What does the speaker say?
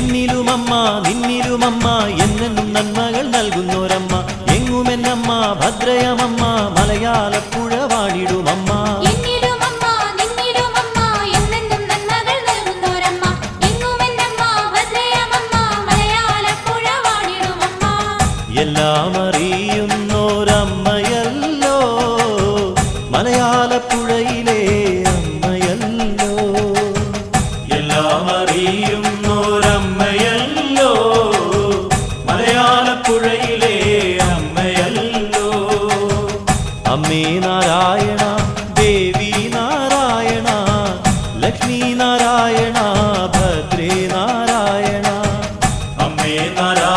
എന്നിലുമമ്മ നിന്നിലുമമ്മ എന്നെന്നും നന്മകൾ നൽകുന്നോരമ്മ. എങ്ങുമെന്നമ്മ ഭദ്രയമമ്മ മലയാളപ്പുഴ വാണിടുമമ്മ വാണിടുമമ്മ. എല്ലാം അറിയുന്നോരമ്മയല്ലോ. മലയാളപ്പുഴയിലെ അമ്മയല്ലോ. എല്ലാം അറിയും ആലപ്പുഴയിലെ അമ്മയല്ലോ. അമ്മേ നാരായണ ദേവി നാരായണ ലക്ഷ്മി നാരായണ ഭദ്രേ നാരായണ. അമ്മേ നാരായണ